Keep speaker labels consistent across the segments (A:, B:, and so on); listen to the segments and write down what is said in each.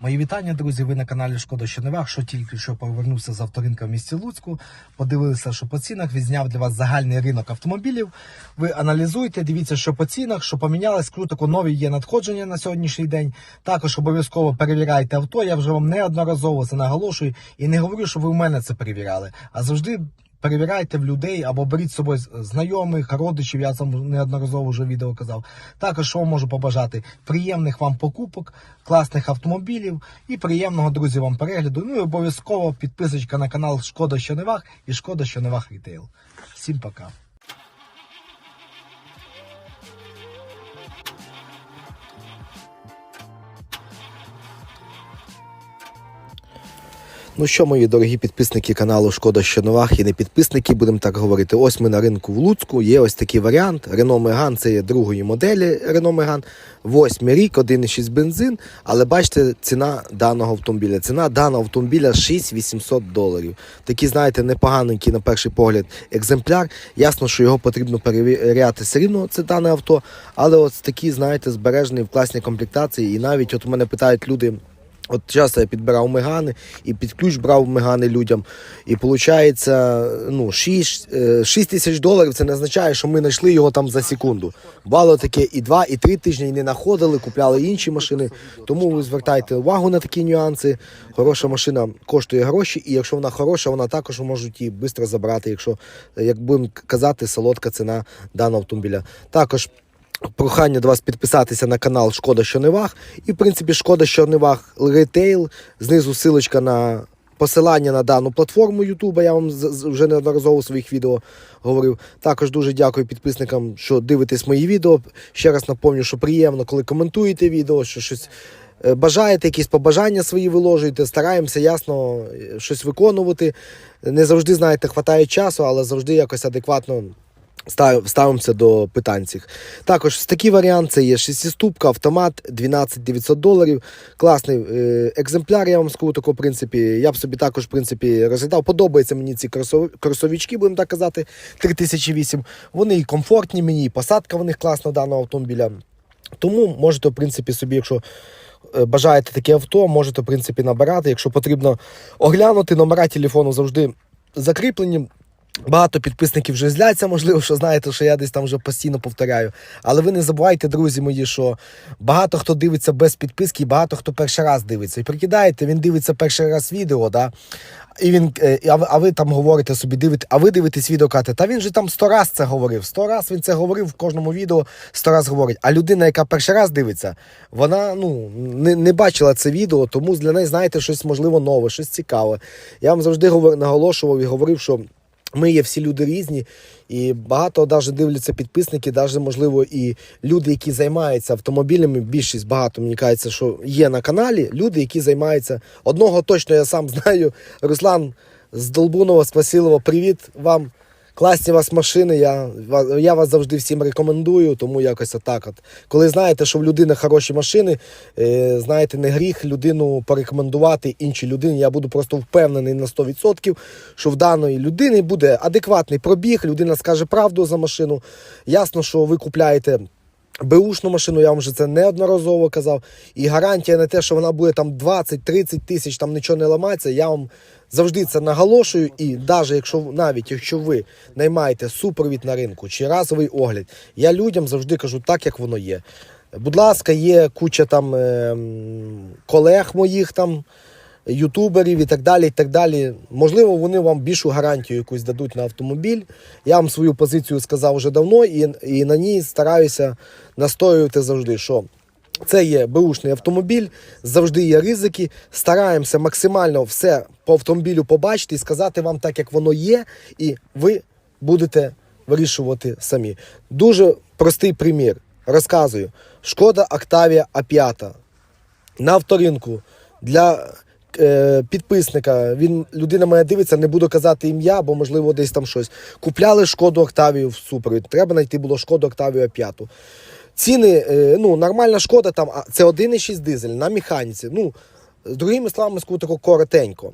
A: Мої вітання, друзі. Ви на каналі Шкода Щоневах, що тільки що повернувся з авторинка в місті Луцьку. Подивилися, що по цінах відзняв для вас загальний ринок автомобілів. Ви аналізуйте, дивіться, що по цінах, що помінялось. Круто, нові є надходження на сьогоднішній день. Також обов'язково перевіряйте авто. Я вже вам неодноразово це наголошую і не говорю, що ви в мене це перевіряли, а завжди. Перевіряйте в людей або беріть з собою знайомих, родичів, я там неодноразово вже відео казав. Також що можу побажати приємних вам покупок, класних автомобілів і приємного друзі вам перегляду. Ну і обов'язково підписочка на канал Шкода що не вах» і Шкода що не вах» Рітейл. Всім пока.
B: Ну що, мої дорогі підписники каналу Шкода Щоновах і не підписники, будемо так говорити. Ось ми на ринку в Луцьку. Є ось такий варіант. Renault Megane це є другої моделі Renault Megane. Восьмий рік, 1,6 бензин. Але бачите, ціна даного автомобіля. Ціна даного автомобіля 6800 доларів. Такий, знаєте, непоганенький на перший погляд екземпляр. Ясно, що його потрібно перевіряти все рівно, це дане авто. Але от такий, знаєте, збережений в класній комплектації. І навіть от у мене питають люди. От часто я підбирав мегани і під ключ брав мегани людям. І виходить, ну, 6, 6 тисяч доларів це не означає, що ми знайшли його там за секунду. Бувало таке і 2, і 3 тижні і не знаходили, купляли інші машини. Тому ви звертайте увагу на такі нюанси. Хороша машина коштує гроші, і якщо вона хороша, вона також можуть її швидко забрати, якщо, як будемо казати, солодка ціна даного автомобіля. Також Прохання до вас підписатися на канал Шкода Щоневах. І, в принципі, Шкода Щоневах Ритейл. Знизу силочка на посилання на дану платформу Ютуба. Я вам вже неодноразово у своїх відео говорив. Також дуже дякую підписникам, що дивитесь мої відео. Ще раз напомню, що приємно, коли коментуєте відео, що щось. е, Бажаєте якісь побажання свої виложуєте, стараємося ясно е, щось виконувати. Не завжди, знаєте, хватає часу, але завжди якось адекватно Ставимося до питань цих. Також такий варіант це є шестиступка, автомат 12 900 доларів. Класний е, екземпляр, я вам скажу такого, в принципі. Я б собі також, в принципі, розглядав. Подобаються мені ці кросов- кросовічки, будемо так казати, 3008. Вони і комфортні мені, і посадка в них класна даного автомобіля. Тому можете, в принципі, собі, якщо е, бажаєте таке авто, можете, в принципі, набирати. Якщо потрібно оглянути, номера телефону завжди закріплені. Багато підписників вже зляться, можливо, що знаєте, що я десь там вже постійно повторяю. Але ви не забувайте, друзі мої, що багато хто дивиться без підписки, і багато хто перший раз дивиться. І прикидаєте, він дивиться перший раз відео, да? І він, е, а, ви, там говорите собі, дивите, а ви дивитесь відео, кажете, та він же там сто раз це говорив. Сто раз він це говорив в кожному відео, сто раз говорить. А людина, яка перший раз дивиться, вона ну, не, не бачила це відео, тому для неї, знаєте, щось можливо нове, щось цікаве. Я вам завжди говор, наголошував і говорив, що. Ми є всі люди різні, і багато навіть дивляться підписники, навіть можливо, і люди, які займаються автомобілями. Більшість багато мені кажеться, що є на каналі люди, які займаються. Одного точно я сам знаю. Руслан з Долбунова, з Василова, привіт вам. Класні у вас машини. Я, я вас завжди всім рекомендую, тому якось отак. От. Коли знаєте, що в людини хороші машини, е, знаєте, не гріх людину порекомендувати іншій людині. Я буду просто впевнений на 100%, що в даної людини буде адекватний пробіг, людина скаже правду за машину. Ясно, що ви купляєте. Беушну машину, я вам вже це неодноразово казав. І гарантія на те, що вона буде там 20-30 тисяч, там нічого не ламається. Я вам завжди це наголошую. І навіть якщо навіть якщо ви наймаєте супровід на ринку чи разовий огляд, я людям завжди кажу так, як воно є. Будь ласка, є куча там е, колег моїх там. Ютуберів і так далі. і так далі. Можливо, вони вам більшу гарантію якусь дадуть на автомобіль. Я вам свою позицію сказав вже давно, і, і на ній стараюся настоювати завжди, що це є беушний автомобіль, завжди є ризики. Стараємося максимально все по автомобілю побачити і сказати вам так, як воно є, і ви будете вирішувати самі. Дуже простий примір. Розказую. Шкода Octavia А5 на авторинку для підписника. Він людина мене дивиться, не буду казати ім'я, бо можливо десь там щось. Купляли шкоду Октавію в супровід. Треба знайти було шкоду Октавію 5. Ціни, е, ну, нормальна шкода там, це 1,6 дизель на механіці. Ну, другими словами, скажу тако коротенько.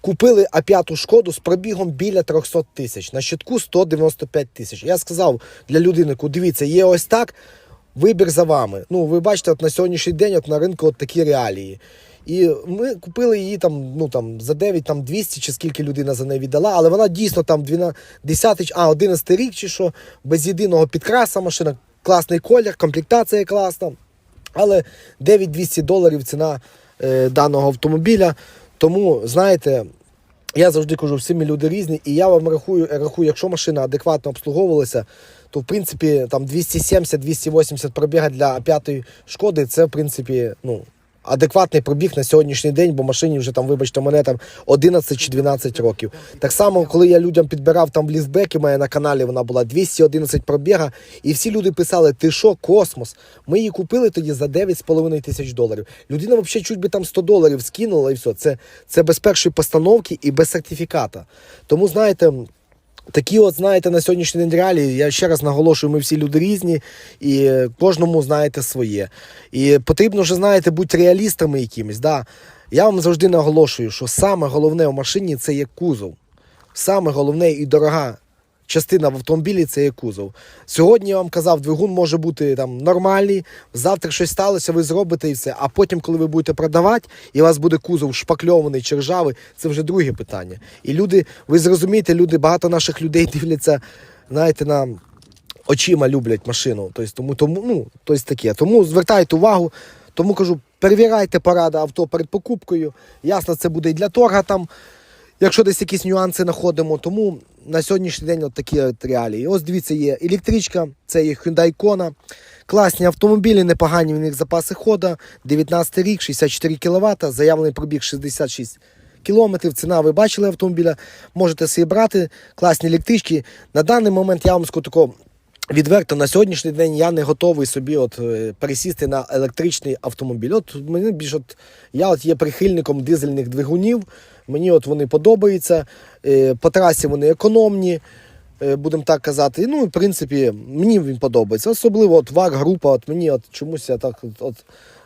B: Купили А5 шкоду з пробігом біля 300 тисяч, на щитку 195 тисяч. Я сказав для людини, дивіться, є ось так, вибір за вами. Ну, ви бачите, от на сьогоднішній день от на ринку от такі реалії. І ми купили її там, ну там за 9 там 200 чи скільки людина за неї віддала, але вона дійсно там 12, 10, а 11 рік чи що, без єдиного підкраса машина, класний колір, комплектація класна. Але 9200 доларів ціна е, даного автомобіля. Тому, знаєте, я завжди кажу, всі ми люди різні, і я вам рахую, рахую, якщо машина адекватно обслуговувалася, то в принципі там 270-280 пробіга для п'ятої шкоди, це в принципі ну, адекватний пробіг на сьогоднішній день, бо машині вже там, вибачте, мене там 11 чи 12 років. Так само, коли я людям підбирав там в ліфтбеки, моя на каналі вона була 211 пробіга, і всі люди писали: ти що, космос? Ми її купили тоді за 9,5 тисяч доларів. Людина взагалі чуть би там 100 доларів скинула і все. Це, це без першої постановки і без сертифіката. Тому знаєте. Такі, от, знаєте, на сьогоднішній день реалії, я ще раз наголошую, ми всі люди різні, і кожному знаєте своє. І потрібно вже, знаєте, бути реалістами якимись. Да. Я вам завжди наголошую, що саме головне в машині це є кузов. Саме головне і дорога частина в автомобілі це є кузов. Сьогодні я вам казав, двигун може бути там нормальний, завтра щось сталося, ви зробите і все. А потім, коли ви будете продавати, і у вас буде кузов шпакльований чи ржавий, це вже друге питання. І люди, ви зрозумієте, люди, багато наших людей дивляться, знаєте, на очима люблять машину. Тобто, тому, тому, ну, тобто таке. Тому звертайте увагу. Тому кажу, перевіряйте поради авто перед покупкою. Ясно, це буде і для торга там, якщо десь якісь нюанси знаходимо. Тому на сьогоднішній день от такі от реалії. Ось дивіться, є електричка, це є Hyundai Kona. Класні автомобілі, непогані в них запаси хода. 19 рік, 64 кВт, заявлений пробіг 66 кілометрів. Ціна ви бачили автомобіля. Можете собі брати. Класні електрички. На даний момент я вам скажу такого. Відверто на сьогоднішній день я не готовий собі от е, пересісти на електричний автомобіль. От мені більш от я от є прихильником дизельних двигунів. Мені от вони подобаються. Е, По трасі вони економні, е, будемо так казати. Ну, в принципі, мені він подобається. Особливо от ваг група. От мені от чомусь я так от, от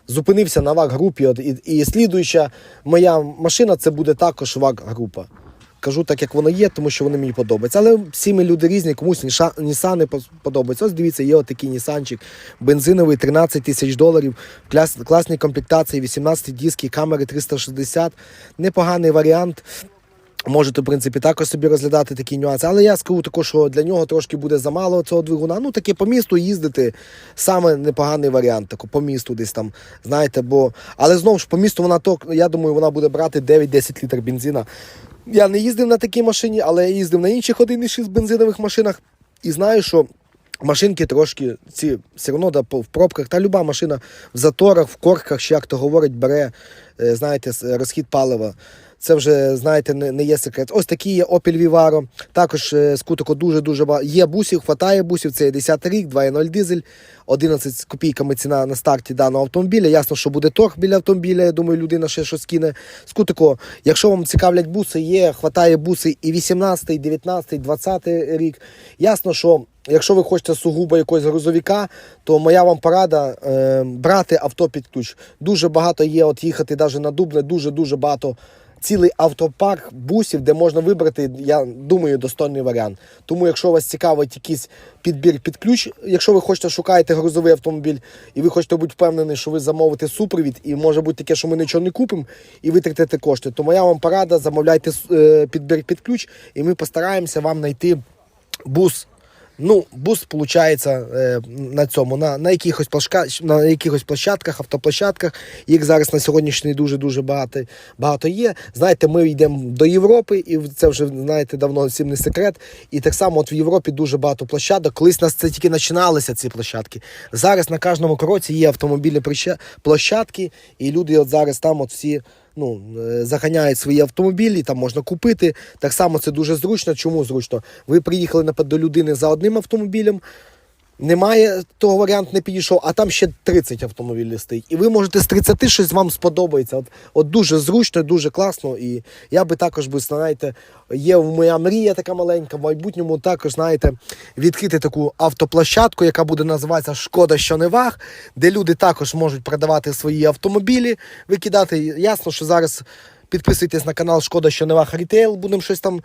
B: зупинився на ваг групі. От, і, і слідуюча моя машина це буде також ваг група. Кажу так, як воно є, тому що вони мені подобаються. Але всі ми люди різні, комусь Нісани подобаються. Ось дивіться, є отакий Нісанчик, бензиновий 13 тисяч доларів, клас, класні комплектації, 18 диски, камери 360. Непоганий варіант. Можете, в принципі, також собі розглядати такі нюанси. Але я скажу також, що для нього трошки буде замало цього двигуна. Ну, таке по місту їздити саме непоганий варіант. Тако, по місту десь там, знаєте, бо. Але знову ж по місту вона то, я думаю, вона буде брати 9-10 літрів бензина. Я не їздив на такій машині, але я їздив на інших 1,6 бензинових машинах і знаю, що. Машинки трошки ці все одно да, в пробках, та люба машина в заторах, в корках, ще як то говорить, бере, е, знаєте, розхід палива. Це вже, знаєте, не, не є секрет. Ось такі є Opel Vivaro. Також е, скутико дуже-дуже багато. Є бусів, хватає бусів. Це є 10 рік, 2.0 дизель, 11 з копійками ціна на старті даного автомобіля. Ясно, що буде торг біля автомобіля. Я думаю, людина ще щось кине. Скутико, якщо вам цікавлять буси, є, хватає буси і 18, 19, 20 рік. Ясно, що. Якщо ви хочете сугубо якогось грузовика, то моя вам порада е, брати авто під ключ. Дуже багато є, от їхати навіть на Дубне, дуже-дуже багато цілий автопарк бусів, де можна вибрати, я думаю, достойний варіант. Тому, якщо вас цікавить якийсь підбір під ключ, якщо ви хочете шукаєте грузовий автомобіль, і ви хочете бути впевнені, що ви замовите супровід, і може бути таке, що ми нічого не купимо і витратите кошти, то моя вам порада, замовляйте е, підбір під ключ, і ми постараємося вам знайти бус. Ну, бус виходить на цьому, на, на, якихось площа, на якихось площадках, автоплощадках. Їх зараз на сьогоднішній дуже-дуже багато, багато є. Знаєте, ми йдемо до Європи, і це вже знаєте давно всім не секрет. І так само от в Європі дуже багато площадок. Колись нас це тільки починалися ці площадки. Зараз на кожному кроці є автомобільні площадки, і люди от зараз там от всі ну, е, заганяють свої автомобілі, там можна купити. Так само це дуже зручно. Чому зручно? Ви приїхали до людини за одним автомобілем. Немає того варіанту, не підійшов, а там ще 30 автомобілів стоїть. І ви можете з 30 щось вам сподобається. От, от дуже зручно, дуже класно. І я би також би, знаєте, є моя мрія така маленька, в майбутньому також, знаєте, відкрити таку автоплощадку, яка буде називатися Шкода що не ваг, де люди також можуть продавати свої автомобілі, викидати. Ясно, що зараз. Підписуйтесь на канал Шкода, що не ваг рітейл, будемо щось там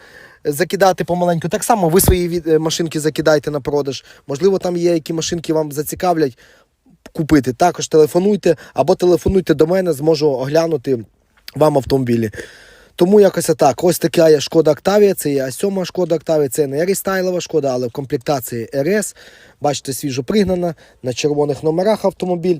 B: е, закидати помаленьку. Так само ви свої е, машинки закидайте на продаж. Можливо, там є які машинки вам зацікавлять. купити, також телефонуйте або телефонуйте до мене, зможу оглянути вам автомобілі. Тому якось так. Ось така є шкода Октавія, це є А7 шкода Октавія, це не рестайлова шкода, але в комплектації РС. Бачите, свіжо пригнана на червоних номерах автомобіль.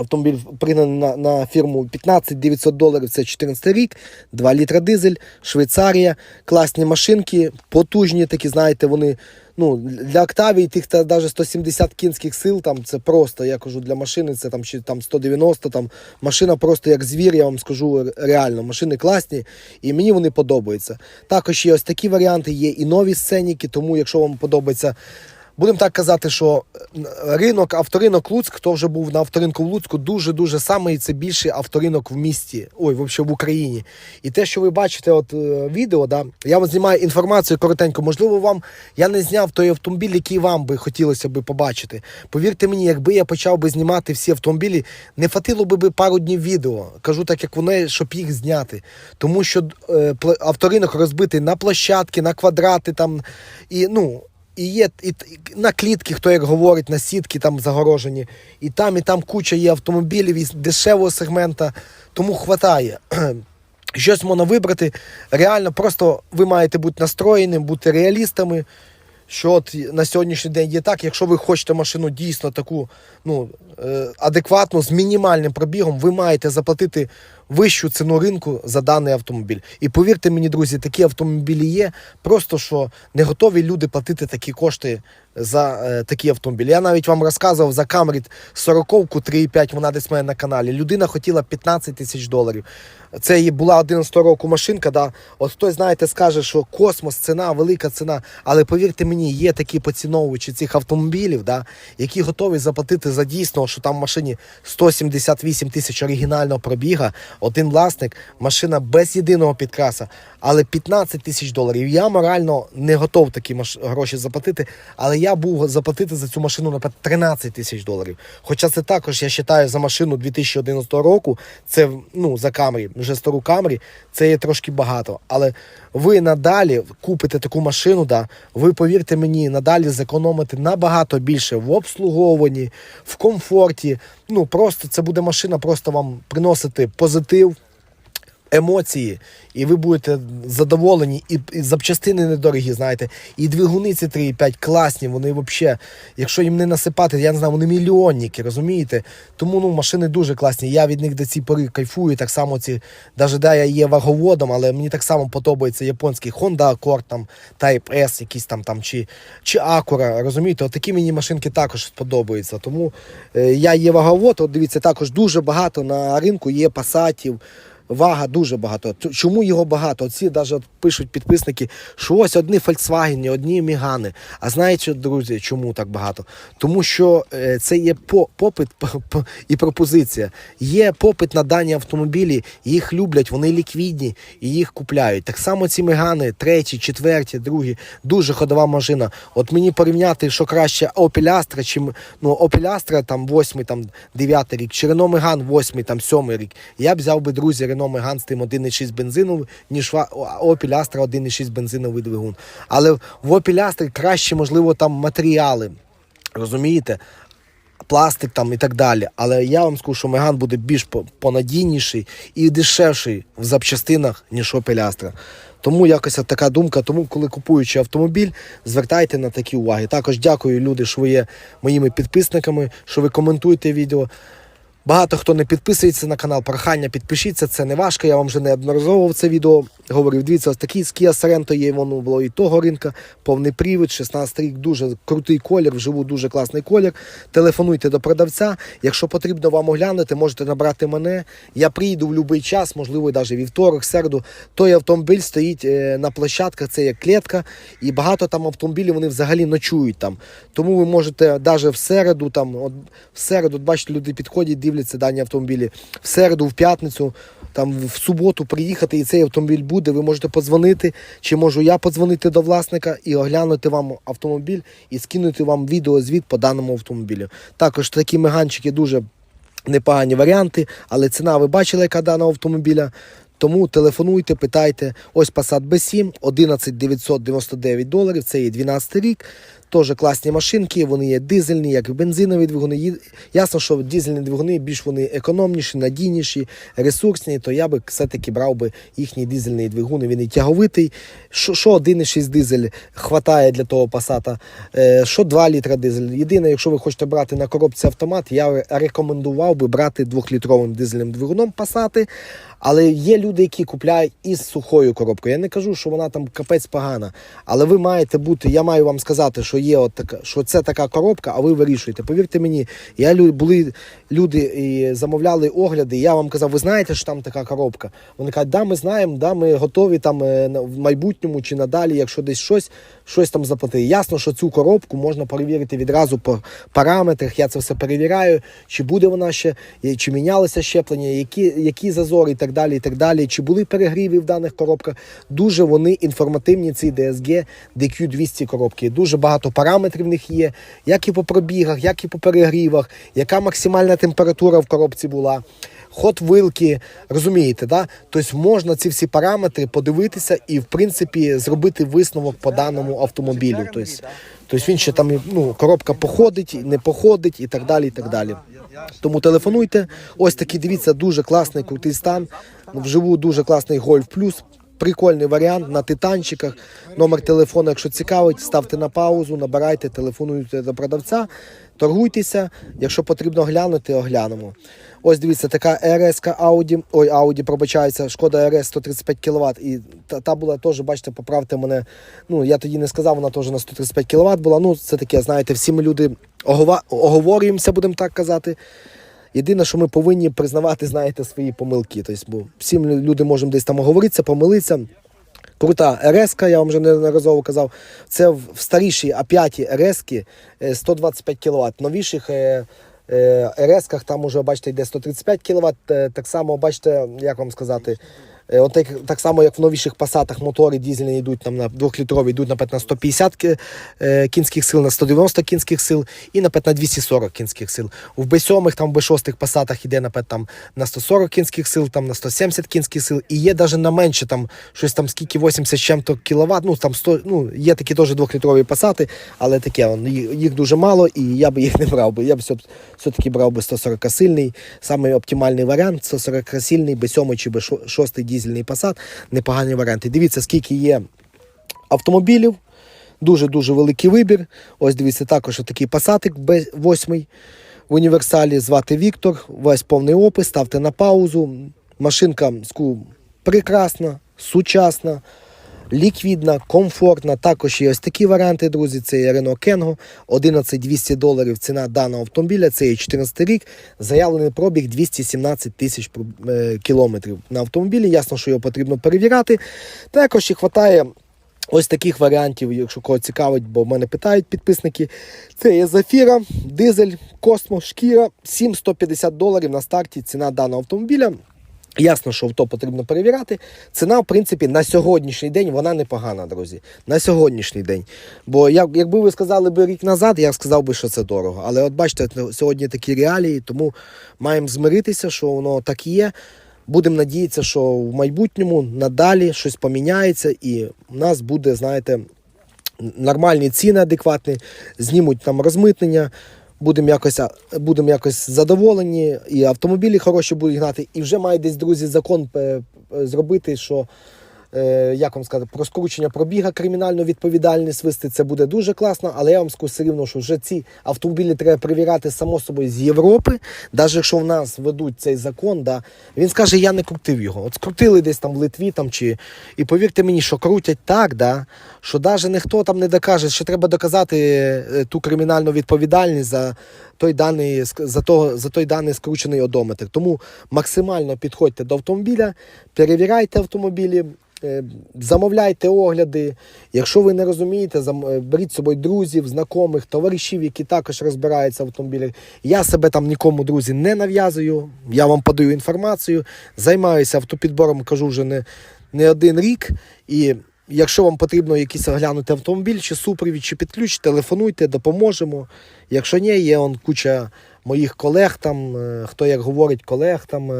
B: Автомобіль пригнаний на, на фірму 15 900 доларів, це 14 рік, 2 літра дизель, Швейцарія, класні машинки, потужні такі, знаєте, вони ну, для Октавії тих та навіть 170 кінських сил, там це просто, я кажу, для машини це там, ще, там 190, там машина просто як звір, я вам скажу реально. Машини класні і мені вони подобаються. Також є ось такі варіанти, є і нові сценіки, тому якщо вам подобається. Будемо так казати, що е, ринок, авторинок Луцьк, хто вже був на авторинку в Луцьку, дуже-дуже самий це більший авторинок в місті, ой, взагалі в Україні. І те, що ви бачите, от е, відео, да, я вам знімаю інформацію коротенько. Можливо, вам я не зняв той автомобіль, який вам би хотілося би побачити. Повірте мені, якби я почав би знімати всі автомобілі, не фатило би пару днів відео. Кажу так, як вони, щоб їх зняти. Тому що е, авторинок розбитий на площадки, на квадрати там і ну. І є і, і на клітки, хто як говорить, на сітки там загорожені. І там, і там куча є автомобілів із дешевого сегмента, тому хватає. Щось можна вибрати. Реально, просто ви маєте бути настроєним, бути реалістами. Що от на сьогоднішній день є так, якщо ви хочете машину дійсно таку ну, е, адекватну, з мінімальним пробігом, ви маєте заплатити вищу ціну ринку за даний автомобіль. І повірте мені, друзі, такі автомобілі є, просто що не готові люди платити такі кошти за е, такі автомобілі. Я навіть вам розказував за Камрі 40-ку 3,5, вона десь мене на каналі. Людина хотіла 15 тисяч доларів. Це і була 11 року машинка. Да? От хтось, знаєте, скаже, що космос, ціна, велика ціна. Але повірте мені, є такі поціновувачі цих автомобілів, да? які готові заплатити за дійсно, що там в машині 178 тисяч оригінального пробіга, один власник, машина без єдиного підкраса, але 15 тисяч доларів. Я морально не готов такі гроші заплатити, але я був заплатити за цю машину, наприклад, 13 тисяч доларів. Хоча це також, я вважаю, за машину 2011 року, це ну, за Камрі, вже стару Камрі, це є трошки багато. Але ви надалі купите таку машину, да, ви повірте мені, надалі зекономите набагато більше в обслуговуванні, в комфорті. Ну просто це буде машина, просто вам приносити позитив емоції, і ви будете задоволені, і, і запчастини недорогі, знаєте, і двигуни ці 3,5 класні, вони взагалі, якщо їм не насипати, я не знаю, вони мільйонники, розумієте? Тому ну, машини дуже класні. Я від них до цієї пори кайфую. Так само ці, навіть де я є ваговодом, але мені так само подобається японський Honda Accord, там, Type S, якийсь там, там чи, чи Acura, розумієте? От такі мені машинки також сподобаються. Тому е, я є ваговод, от дивіться, також дуже багато на ринку є пасатів. Вага дуже багато. Чому його багато? Оці навіть пишуть підписники, що ось одні Volkswagen, одні Мігани. А знаєте, друзі, чому так багато? Тому що е, це є попит і пропозиція. Є попит на дані автомобілі, їх люблять, вони ліквідні і їх купляють. Так само ці Мегани, треті, четверті, другі, дуже ходова машина. От мені порівняти, що краще Opel Astra, чим ну, Opel Astra там 8, там 9 рік, чи Renault Megane 8, там 7 рік. Я б взяв би, друзі, Renault Megane з тим 1,6 бензиновий, ніж Opel Astra 1,6 бензиновий двигун. Але в Opel Astra краще, можливо, там матеріали. Розумієте? Пластик там і так далі. Але я вам скажу, що Меган буде більш понадійніший і дешевший в запчастинах, ніж Opel Astra. Тому якось така думка. Тому, коли купуючи автомобіль, звертайте на такі уваги. Також дякую, люди, що ви є моїми підписниками, що ви коментуєте відео. Багато хто не підписується на канал, прохання підпишіться, це не важко. Я вам вже неодноразово це відео говорив. Дивіться, ось такий з Kia Sorento є, воно було і того ринка, повний привід, 16 рік, дуже крутий колір, вживу дуже класний колір. Телефонуйте до продавця. Якщо потрібно вам оглянути, можете набрати мене. Я приїду в будь-який час, можливо, навіть вівторок, середу. Той автомобіль стоїть е, на площадках, це є клітка, і багато там автомобілів вони взагалі ночують там. Тому ви можете навіть в середу, там, от, в середу, бачите, люди підходять, дивляться дані автомобілі. В середу, в п'ятницю, там в суботу приїхати, і цей автомобіль буде. Ви можете подзвонити, чи можу я подзвонити до власника і оглянути вам автомобіль і скинути вам відеозвіт по даному автомобілю. Також такі меганчики дуже непогані варіанти, але ціна ви бачили, яка даного автомобіля. Тому телефонуйте, питайте. Ось Passat B7, 11 999 доларів, це є 12 рік. Теж класні машинки, вони є дизельні, як і бензинові двигуни. Ясно, що дизельні двигуни більш вони економніші, надійніші, ресурсні, то я би все-таки брав би їхній дизельний двигун, він і тяговитий. Що, що 1,6 дизель хватає для того пасата, що 2 літра дизель. Єдине, якщо ви хочете брати на коробці автомат, я рекомендував би брати 2-літровим дизельним двигуном пасати. Але є люди, які купляють із сухою коробкою. Я не кажу, що вона там капець погана. Але ви маєте бути, я маю вам сказати, що є от така, що це така коробка, а ви вирішуєте. Повірте мені, я були люди і замовляли огляди. і Я вам казав, ви знаєте, що там така коробка? Вони кажуть, да, ми знаємо, да, ми готові там е, в майбутньому чи надалі, якщо десь щось, щось там заплатити. Ясно, що цю коробку можна перевірити відразу по параметрах. Я це все перевіряю, чи буде вона ще, чи мінялося щеплення, які, які зазори і так далі, і так далі, чи були перегріви в даних коробках. Дуже вони інформативні, ці DSG DQ200 коробки. Дуже багато параметрів в них є, як і по пробігах, як і по перегрівах, яка максимальна температура в коробці була. Ход вилки, розумієте, да? Тобто можна ці всі параметри подивитися і, в принципі, зробити висновок по даному автомобілю. Тобто, тобто він ще там ну, коробка походить, не походить і так далі. і так далі. Тому телефонуйте. Ось такий, дивіться, дуже класний крутий стан. Вживу дуже класний Гольф Плюс. Прикольний варіант на титанчиках. Номер телефону, якщо цікавить, ставте на паузу, набирайте, телефонуйте до продавця, торгуйтеся. Якщо потрібно глянути, оглянемо. Ось дивіться, така РС Audi, ой, Audi, пробачається, шкода РС 135 кВт. І та, та була теж, бачите, поправте мене. Ну, я тоді не сказав, вона теж на 135 кВт була. Ну, це таке, знаєте, всі ми люди огова- оговорюємося, будемо так казати. Єдине, що ми повинні признавати, знаєте, свої помилки. Тобто, бо всім люди можемо десь там оговоритися, помилитися. Крута РС, я вам вже неодноразово казав. Це в старішій А5 РС 125 кВт. Новіших е, РС-ках там уже, бачите, йде 135 кВт. Так само, бачите, як вам сказати, е, от так, так само, як в новіших пасатах мотори дізельні йдуть там на 2-літрові, йдуть наприклад, на 150 е, кінських сил, на 190 кінських сил і наприклад, на 240 кінських сил. В Б7 там в Б6 пасатах йде наприклад, там на 140 кінських сил, там на 170 кінських сил, і є навіть на менше там щось там скільки 80 з чим-то кіловат. Ну там 100, ну є такі теж двохлітрові пасати, але таке їх їх дуже мало, і я би їх не брав. би. Я б все, все-таки брав би 140 сильний. Самий оптимальний варіант 140 сильний, Б7 чи Б6 дізельний Passat, Непогані варіанти. Дивіться, скільки є автомобілів. Дуже-дуже великий вибір. Ось дивіться, також такий пасатик Б8 в універсалі. Звати Віктор. Весь повний опис. Ставте на паузу. Машинка прекрасна, сучасна, ліквідна, комфортна. Також є ось такі варіанти, друзі. Це є Renault Kengo. 11200 доларів ціна даного автомобіля. Це є 14 рік. Заявлений пробіг 217 тисяч е, кілометрів на автомобілі. Ясно, що його потрібно перевіряти. Також і вистачає Ось таких варіантів, якщо кого цікавить, бо в мене питають підписники. Це є Зафіра, дизель, Космо, шкіра, 7-150 доларів на старті ціна даного автомобіля. Ясно, що авто потрібно перевіряти. Ціна, в принципі, на сьогоднішній день вона непогана, друзі. На сьогоднішній день. Бо як, якби ви сказали би рік назад, я сказав би, що це дорого. Але от бачите, сьогодні такі реалії, тому маємо змиритися, що воно так є. Будемо надіятися, що в майбутньому надалі щось поміняється, і в нас буде, знаєте, нормальні ціни адекватні, знімуть там розмитнення, будемо якось, будемо якось задоволені, і автомобілі хороші будуть гнати. І вже має десь, друзі, закон зробити, що. Е, Як вам сказати, про скручення пробіга кримінальну відповідальність вести це буде дуже класно, але я вам скажу все рівно, що вже ці автомобілі треба перевіряти само собою з Європи. Навіть якщо в нас ведуть цей закон, да, він скаже, я не крутив його. От скрутили десь там в Литві там чи. І повірте мені, що крутять так, да, що навіть ніхто там не докаже, що треба доказати е, ту кримінальну відповідальність за той даний за, того, за той даний скручений одометр. Тому максимально підходьте до автомобіля, перевіряйте автомобілі. Е, Замовляйте огляди. Якщо ви не розумієте, е, беріть з собою друзів, знайомих, товаришів, які також розбираються в автомобілях. Я себе там нікому, друзі, не нав'язую. Я вам подаю інформацію, займаюся автопідбором, кажу вже не, не один рік. І якщо вам потрібно якийсь оглянути автомобіль, чи супровід, чи під ключ, телефонуйте, допоможемо. Якщо ні, є он куча моїх колег там, е, хто як говорить, колег там.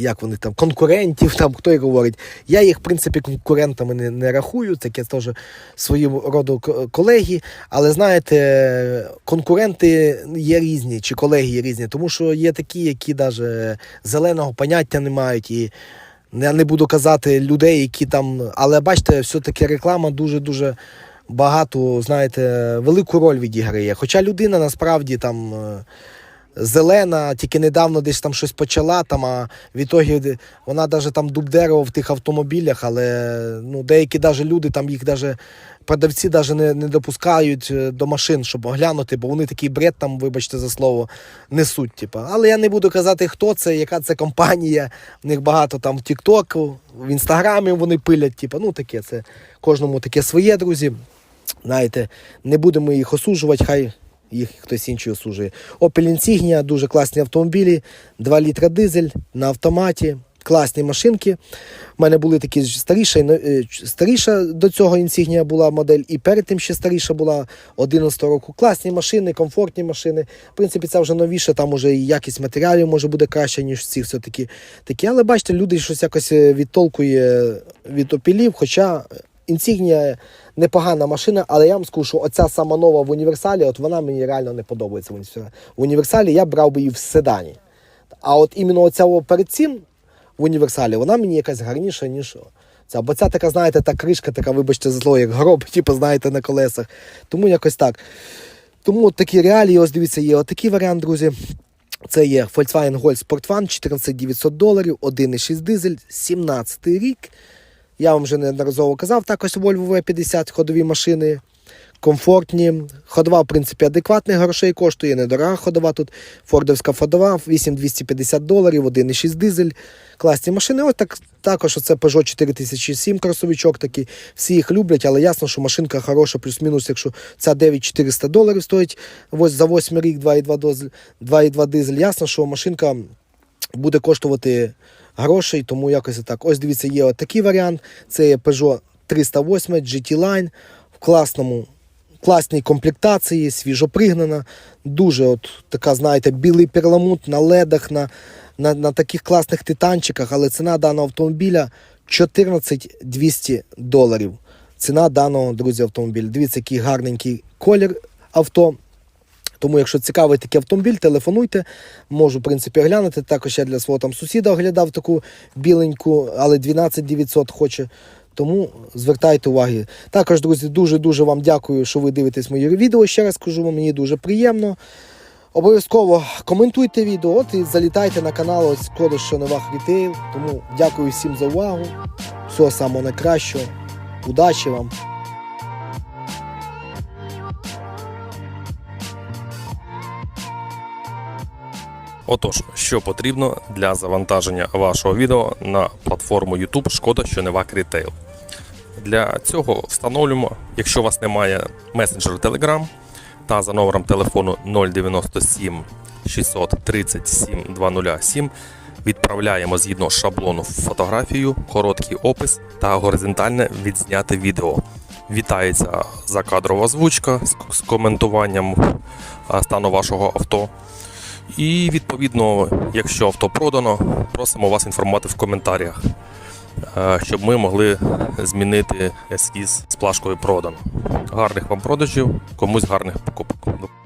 B: Е, як вони там, конкурентів, там хто й говорить. Я їх, в принципі, конкурентами не, не рахую, таке теж своєму роду колеги. Але знаєте, конкуренти є різні, чи колеги є різні, тому що є такі, які навіть зеленого поняття не мають. І я не буду казати людей, які там. Але бачите, все-таки реклама дуже-дуже багато, знаєте, велику роль відіграє. Хоча людина насправді там. Зелена, тільки недавно десь там щось почала, там, а в ітогі вона навіть там дуб дерева в тих автомобілях, але ну, деякі даже люди, там їх даже продавці даже не, не допускають е, до машин, щоб оглянути, бо вони такий бред там, вибачте за слово, несуть. Типа. Але я не буду казати, хто це, яка це компанія. В них багато там в Тіктоку, в інстаграмі вони пилять. Типа, ну таке, це кожному таке своє, друзі. Знаєте, не будемо їх осуджувати, хай їх хтось інший осуджує. Opel Insignia, дуже класні автомобілі, 2 літра дизель на автоматі, класні машинки. У мене були такі старіша, е, старіша до цього Insignia була модель, і перед тим ще старіша була 11 року. Класні машини, комфортні машини. В принципі, це вже новіше, там уже і якість матеріалів може буде краще, ніж ці все-таки такі. Але бачите, люди щось якось е, відтолкує від опілів, хоча Insignia непогана машина, але я вам скажу, що оця сама нова в універсалі, от вона мені реально не подобається в універсалі. Я брав би її в седані. А от іменно оця перед цим в універсалі, вона мені якась гарніша, ніж ця. Бо ця така, знаєте, та кришка, така, вибачте, за зло, як гроб, типу, знаєте, на колесах. Тому якось так. Тому от такі реалії, ось дивіться, є отакий варіант, друзі. Це є Volkswagen Golf Sport 14 900 доларів, 1,6 дизель, 17 рік. Я вам вже неодноразово казав, також Volvo V50 ходові машини. Комфортні. Ходова, в принципі, адекватних грошей коштує, недорога ходова тут. Фордовська ходова, 8250 доларів, 1,6 дизель. Класні машини. Ось так, також оце Peugeot 4007 кросовичок такий. Всі їх люблять, але ясно, що машинка хороша, плюс-мінус, якщо ця 9400 доларів стоїть ось за 8 рік 2,2 дизель, 2,2 дизель. Ясно, що машинка буде коштувати грошей, тому якось так. Ось дивіться, є такий варіант. Це є Peugeot 308 GT Line в класному, класній комплектації, свіжопригнана. Дуже от така, знаєте, білий перламут на ледах, на, на, на таких класних титанчиках, але ціна даного автомобіля 14 200 доларів. Ціна даного, друзі, автомобіля. Дивіться, який гарненький колір авто. Тому, якщо цікавий такий автомобіль, телефонуйте. Можу, в принципі, оглянути. Також я для свого там сусіда оглядав таку біленьку, але 12 900 хоче. Тому звертайте уваги. Також, друзі, дуже-дуже вам дякую, що ви дивитесь мої відео. Ще раз кажу, мені дуже приємно. Обов'язково коментуйте відео, от і залітайте на канал ось Шкода Шановах Рітейл. Тому дякую всім за увагу. Всього самого найкращого. Удачі вам!
C: Отож, що потрібно для завантаження вашого відео на платформу YouTube Шкода Щоневак Retail. Для цього встановлюємо, якщо у вас немає месенджеру Telegram та за номером телефону 097 637 207 відправляємо згідно шаблону фотографію, короткий опис та горизонтальне відзняте відео. Вітається закадрова озвучка з з коментуванням стану вашого авто. І відповідно, якщо авто продано, просимо вас інформувати в коментарях, е, щоб ми могли змінити ескіз з плашкою продан. Гарних вам продажів, комусь гарних покупок.